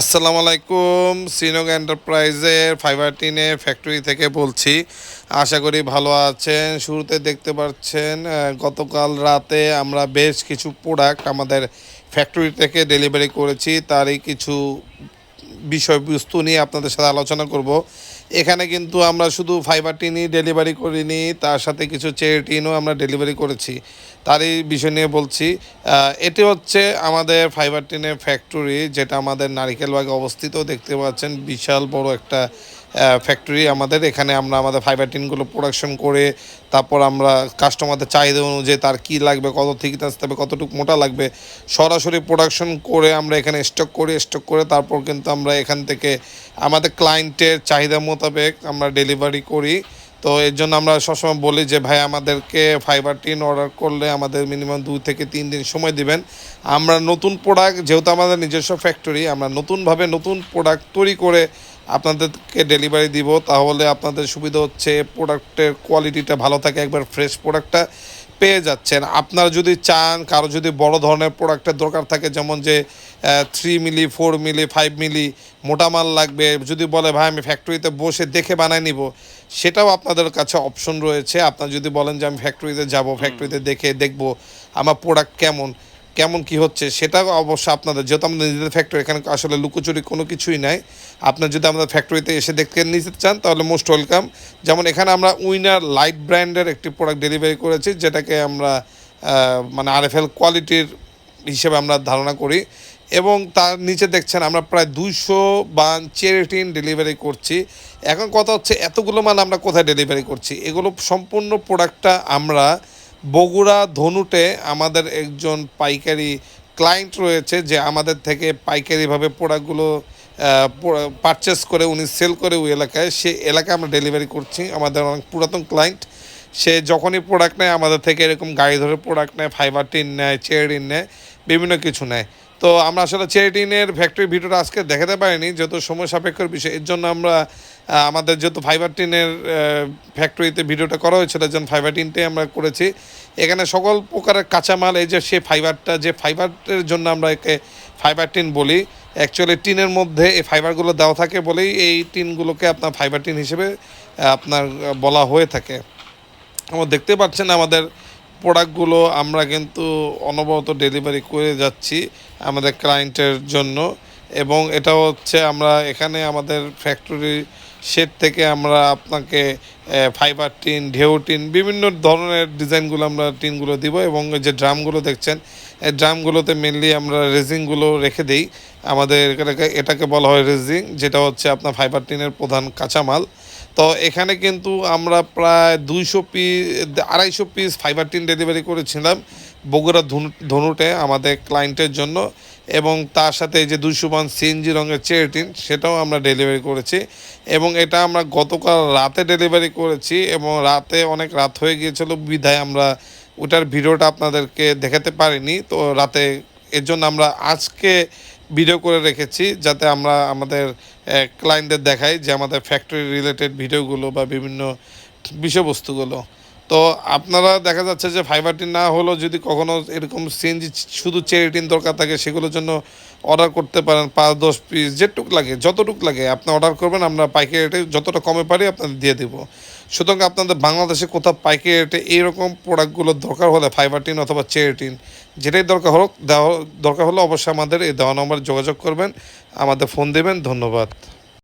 আসসালামু আলাইকুম শ্রীনগর এন্টারপ্রাইজের ফাইবার টিনের ফ্যাক্টরি থেকে বলছি। আশা করি ভালো আছেন, শুরুতে দেখতে পাচ্ছেন গতকাল রাতে আমরা বেশ কিছু প্রোডাক্ট আমাদের ফ্যাক্টরি থেকে ডেলিভারি করেছি। তারই কিছু বিষয়বস্তু নিয়ে আপনাদের সাথে আলোচনা করব। এখানে কিন্তু আমরা শুধু ফাইবার টিনই ডেলিভারি করিনি, তার সাথে কিছু চেয়ার টিনও আমরা ডেলিভারি করেছি। তারই বিষয় নিয়ে বলছি এটি হচ্ছে আমাদের ফাইবার টিনের ফ্যাক্টরি যেটা আমাদের নারিকেলবাগে অবস্থিত। দেখতে পাচ্ছেন, বিশাল বড় একটা ফ্যাক্টরি আমাদের। এখানে আমরা আমাদের ফাইবার টিনগুলো প্রোডাকশন করে, তারপর আমরা কাস্টমারদের চাহিদা অনুযায়ী তার কী লাগবে, কত থেকে আসতে হবে কতটুকু মোটা লাগবে, সরাসরি প্রোডাকশন করে আমরা এখানে স্টক করে স্টক করে তারপর কিন্তু আমরা এখান থেকে আমাদের ক্লায়েন্টের চাহিদা মোতাবেক আমরা ডেলিভারি করি। তো এর জন্য আমরা সবসময় বলি যে, ভাই, আমাদেরকে ফাইবার টিন অর্ডার করলে আমাদের মিনিমাম দুই থেকে তিন দিন সময় দিবেন। আমরা নতুন প্রোডাক্ট যেহেতু আমাদের নিজস্ব ফ্যাক্টরি আমরা নতুনভাবে নতুন প্রোডাক্ট তৈরি করে আপনাদেরকে ডেলিভারি দিব। তাহলে আপনাদের সুবিধা হচ্ছে প্রোডাক্টের কোয়ালিটিটা ভালো থাকে, একবার ফ্রেশ প্রোডাক্টটা পেয়ে যাচ্ছেন। আপনারা যদি চান কারও যদি বড় ধরনের প্রোডাক্টের দরকার থাকে যেমন যে three milli four milli five milli মোটা মাল লাগবে যদি বলে ভাই আমি ফ্যাক্টরিতে বসে দেখে বানাই নিব সেটাও আপনাদের কাছে অপশন রয়েছে। আপনারা যদি বলেন যে আমি ফ্যাক্টরিতে যাব ফ্যাক্টরিতে দেখে দেখব আমার প্রোডাক্ট কেমন? কেমন কি হচ্ছে সেটা অবশ্য আপনাদের, যেহেতু আমাদের নিজেদের ফ্যাক্টরি এখানে আসলে লুকোচুরি কোনো কিছুই নাই। আপনার যদি আমাদের ফ্যাক্টরিতে এসে দেখতে নিতে চান, তাহলে মোস্ট ওয়েলকাম যেমন এখানে আমরা উইনার লাইট ব্র্যান্ডের একটি প্রোডাক্ট ডেলিভারি করেছি, যেটাকে আমরা মানে আরএফএল কোয়ালিটির হিসেবে আমরা ধারণা করি। এবং তার নিচে দেখছেন আমরা প্রায় দুইশো বা চেরিটিন ডেলিভারি করছি। এখন কথা হচ্ছে, এতগুলো মাল আমরা কোথায় ডেলিভারি করছি? এগুলো সম্পূর্ণ প্রোডাক্টটা আমরা বগুড়া ধনুটে আমাদের একজন পাইকারি ক্লায়েন্ট রয়েছে যে আমাদের থেকে পাইকারিভাবে প্রোডাক্টগুলো পারচেস করে উনি সেল করে ওই এলাকায়। সে এলাকায় আমরা ডেলিভারি করছি, আমাদের অনেক পুরাতন ক্লায়েন্ট সে যখনই প্রোডাক্ট নেয়, আমাদের থেকে এরকম গাড়ি ধরে প্রোডাক্ট নেয় ফাইবার টিন নেয় চেয়ার টিন নেয়, বিভিন্ন কিছু নেয়। তো আমরা আসলে চেয়ার টিনের ফ্যাক্টরি ভিডিওটা আজকে দেখাতে পারিনি, যেহেতু সময় সাপেক্ষর বিষয়, এর জন্য আমরা আমাদের যেহেতু ফাইবার টিনের ফ্যাক্টরিতে ভিডিওটা করা হয়েছিল জন্য ফাইবার টিনটাই আমরা করেছি। এখানে সকল প্রকারের কাঁচামাল, এই যে সে ফাইবারটা যে ফাইবারের জন্য আমরা একে ফাইবার টিন বলি অ্যাকচুয়ালি টিনের মধ্যে এই ফাইবারগুলো দেওয়া থাকে বলেই এই টিনগুলোকে আপনার ফাইবার টিন হিসেবে আপনার বলা হয়ে থাকে। আমার দেখতে পাচ্ছেন আমাদের প্রোডাক্টগুলো আমরা কিন্তু অনবরত ডেলিভারি করে যাচ্ছি আমাদের ক্লায়েন্টের জন্য। এবং এটা হচ্ছে আমরা এখানে আমাদের ফ্যাক্টরি শেড থেকে আমরা আপনাকে ফাইবার টিন ঢেউ টিন বিভিন্ন ধরনের ডিজাইনগুলো আমরা টিনগুলো দিব এবং যে ড্রামগুলো দেখছেন, এই ড্রামগুলোতে মেনলি আমরা রেজিংগুলো রেখে দিই। আমাদের এটাকে এটাকে বলা হয় রেজিং যেটা হচ্ছে আপনার ফাইবার টিনের প্রধান কাঁচামাল। তো এখানে কিন্তু আমরা প্রায় দুইশো পিস আড়াইশো পিস ফাইবার টিন ডেলিভারি করেছিলাম বগুড়া ধনু- ধনুটে আমাদের ক্লায়েন্টের জন্য এবং তার সাথে যে দুইশো পান সিএনজি রঙের চেয়ার টিন সেটাও আমরা ডেলিভারি করেছি এবং এটা আমরা গতকাল রাতে ডেলিভারি করেছি এবং রাতে অনেক রাত হয়ে গিয়েছিল, বিধায় আমরা ওটার ভিডিওটা আপনাদেরকে দেখাতে পারিনি। তো রাতে এর জন্য আমরা আজকে ভিডিও করে রেখেছি যাতে আমরা আমাদের ক্লায়েন্টদের দেখাই যে আমাদের ফ্যাক্টরি রিলেটেড ভিডিওগুলো বা বিভিন্ন বিষয়বস্তুগুলো। তো আপনারা দেখা যাচ্ছে যে ফাইবারটি না হলেও যদি কখনো এরকম সিএনজি শুধু চেরিটিন দরকার থাকে সেগুলোর জন্য অর্ডার করতে পারেন পাঁচ, দশ পিস যেটুক লাগে, যতটুক লাগে আপনি অর্ডার করবেন, আমরা পাইকারি রেটে যতটা কমে পারি আপনাদের দিয়ে দেবো। সুতরাং আপনাদের বাংলাদেশে কোথাও পাইকারি রেটে এইরকম প্রোডাক্টগুলোর দরকার হলে ফাইবারটিন অথবা চেরিটিন যেটাই দরকার হোক দেওয়া দরকার হলে অবশ্যই আমাদের এই দেওয়া নম্বরে যোগাযোগ করবেন, আমাদের ফোন দেবেন, ধন্যবাদ।